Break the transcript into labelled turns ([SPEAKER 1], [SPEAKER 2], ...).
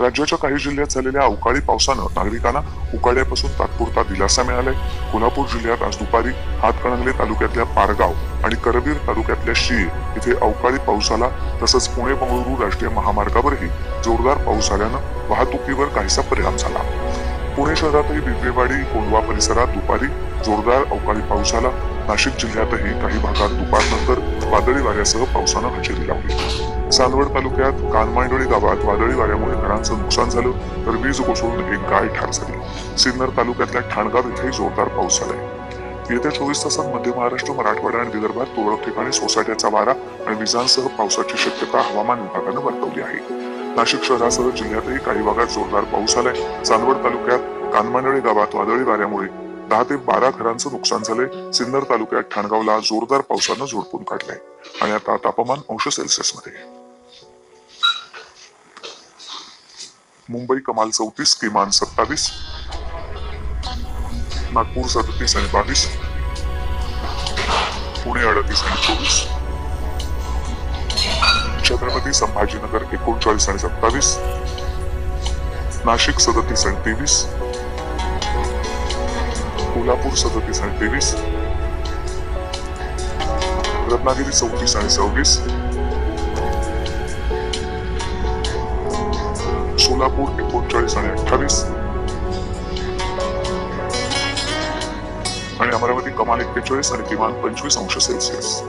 [SPEAKER 1] राज्याच्या काही जिल्ह्यात झालेल्या अवकाळी पावसानं नागरिकांना उकाड्यापासून तात्पुरता दिलासा मिळालाय. कोल्हापूर जिल्ह्यात आज दुपारी हातकणंगले तालुक्यातल्या पारगाव आणि करवीर तालुक्यातल्या शी इथे अवकाळी पाऊस आला तसंच पुणे बंगळुरू राष्ट्रीय महामार्गावरही जोरदार पाऊस आल्यानं वाहतुकीवर काहीसा परिणाम झाला. पुणे शहरातही बिबवेवाडी कोंडवा परिसरात दुपारी जोरदार अवकाळी पाऊस झाला नाशिक जिल्ह्यातही काही भागात दुपारनंतर वादळी वाऱ्यासह पावसानं हजेरी लावली. चांदवड तालुक्यात कानमांडळी गावात वादळी वाऱ्यामुळे घरांचं नुकसान झालं तर वीज कोसळून एक गाय ठार झाली. सिन्नर तालुक्यातल्या ठाणगाव इथेही जोरदार पाऊस झालाय. येत्या चोवीस तासात मध्य महाराष्ट्र मराठवाडा आणि विदर्भात तुरळक ठिकाणी सोसाट्याचा वारा आणि विजांसह पावसाची शक्यता हवामान विभागानं वर्तवली आहे. नाशिक शहरासह जिल्ह्यातही काही भागात जोरदार पाऊस आलाय चांदवड तालुक्यात कानमांडळी गावात वादळी वाऱ्यामुळे दहा ते बारा घरांचं नुकसान झालंय. सिन्नर तालुक्यात ठाणगावला जोरदार पावसानं झोडपून काढलंय. आणि आता तापमान अंश सेल्सिअसमध्ये मुंबई कमाल चौतीस किमान सत्तावीस. नागपूर सदतीस आणि बावीस. पुणे अडतीस आणि चोवीस. छत्रपती संभाजीनगर एकोणचाळीस आणि सत्तावीस. नाशिक सदतीस आणि तेवीस. कोल्हापूर सदतीस आणि तेवीस. रत्नागिरी चौतीस आणि सव्वीस. सोलापूर एकोणचाळीस आणि अठ्ठावीस. आणि अमरावती कमाल एक्केचाळीस आणि किमान पंचवीस अंश सेल्सिअस.